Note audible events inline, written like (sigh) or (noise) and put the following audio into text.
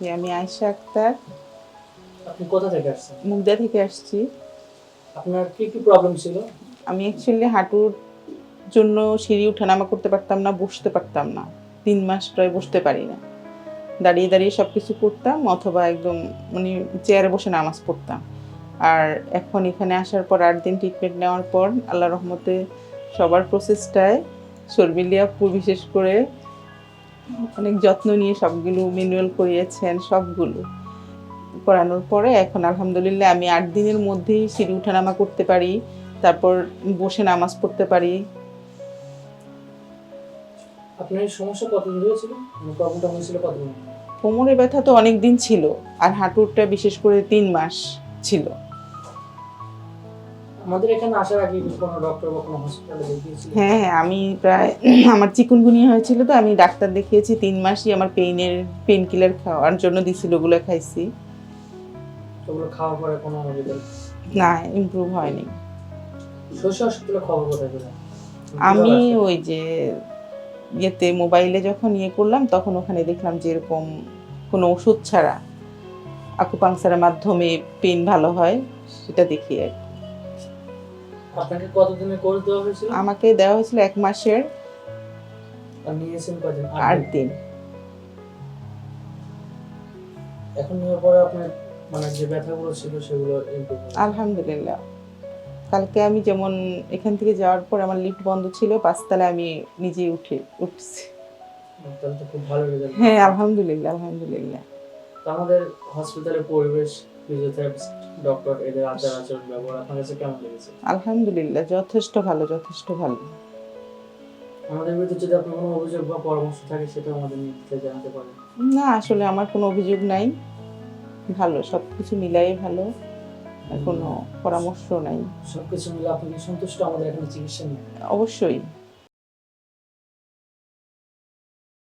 জি, আমি আয়শা আক্তার। আপনি কোথা থেকে আসছেন? মুগদা থেকে আসছি। আপনার কি কি প্রবলেম ছিল? আমি অ্যাকচুয়ালি হাঁটুর জন্য সিঁড়ি উঠানামা করতে পারতাম না বসতে পারতাম না। তিন মাস প্রায় বসতে পারি না। দাঁড়িয়ে দাঁড়িয়ে সব কিছু করতাম অথবা একদম মানে চেয়ারে বসে নামাজ পড়তাম। আর এখন এখানে আসার পর আট দিন ট্রিটমেন্ট নেওয়ার পর আল্লাহ রহমতে সবার প্রসেসটায় শর্মিলিয়াপুর বিশেষ করে অনেক যত্ন নিয়ে সবগুলো ম্যানুয়াল করিয়েছেন সবগুলো। করানোর পরে এখন আলহামদুলিল্লাহ আমি আট দিনের মধ্যেই সিঁড়ি উঠানামা করতে পারি তারপর বসে নামাজ পড়তে পারি। আপনার এই সমস্যা কতদিন ধরে ছিল? মানে প্রবলেমটা হয়েছিল কতদিন? কোমরে ব্যথা তো অনেক দিন ছিল আর হাঁটুরটা বিশেষ করে তিন মাস ছিল। আমাদের এখানে আসার আগে কোনো ডক্টর বা কোনো হসপিটালে দেখিয়েছিল? হ্যাঁ হ্যাঁ আমি প্রায় (clears throat) আমার চিকুনগুনিয়া হয়েছিল তো আমি ডাক্তার দেখিয়েছি তিন মাসই আমার পেইনের পেন কিলার খাওয়ার জন্য দিছিল ওগুলো খাইছি। ওগুলো খাওয়ার পরে কোনো রেজাল্ট না ইমপ্রুভ হয়নি। শস্য হসপিটালে খবর কোথায় পেলেন আমি ওই যে ইয়েতে মোবাইলে যখন ইয়ে করলাম তখন ওখানে দেখলাম যে এরকম কোনো ওষুধ ছাড়া আকুপাংসারের মাধ্যমে পেন ভালো হয় সেটা দেখি আর কি। আপনাকে কতদিনের কোর্স দেওয়া হয়েছিল? আমাকে দেওয়া হয়েছিল এক মাসের আর নিয়েছেন কদিন আট দিন। এখন নেওয়ার পরে আপনার মানে যে ব্যথাগুলো ছিল সেগুলো ইমপ্রুভ আলহামদুলিল্লাহ। কালকে আমি যেমন এখান থেকে যাওয়ার পর আমার লিফট বন্ধ ছিল পাঁচতলায় আমি নিজেই উঠে উঠছি। হ্যাঁ আলহামদুলিল্লাহ আলহামদুলিল্লাহ। তো আমাদের হসপিটালের পরিবেশ ফিজিওথেরাপিস্ট ডক্টর এদের আচার আচরণ ব্যবহার আপনার কাছে কেমন লেগেছে? আলহামদুলিল্লাহ যথেষ্ট ভালো যথেষ্ট ভালো। আমাদের বিরুদ্ধে যদি আপনার কোনো অভিযোগ বা পরামর্শ থাকে সেটা আমাদের নিতে জানাতে পারেন। না আসলে আমার কোনো অভিযোগ নাই। ভালো সব কিছু মিলাই ভালো কোনো পরামর্শ নাই। সবকিছু মিলে আপনি সন্তুষ্ট? আমাদের এখানে চিকিৎসা নিয়ে। অবশ্যই।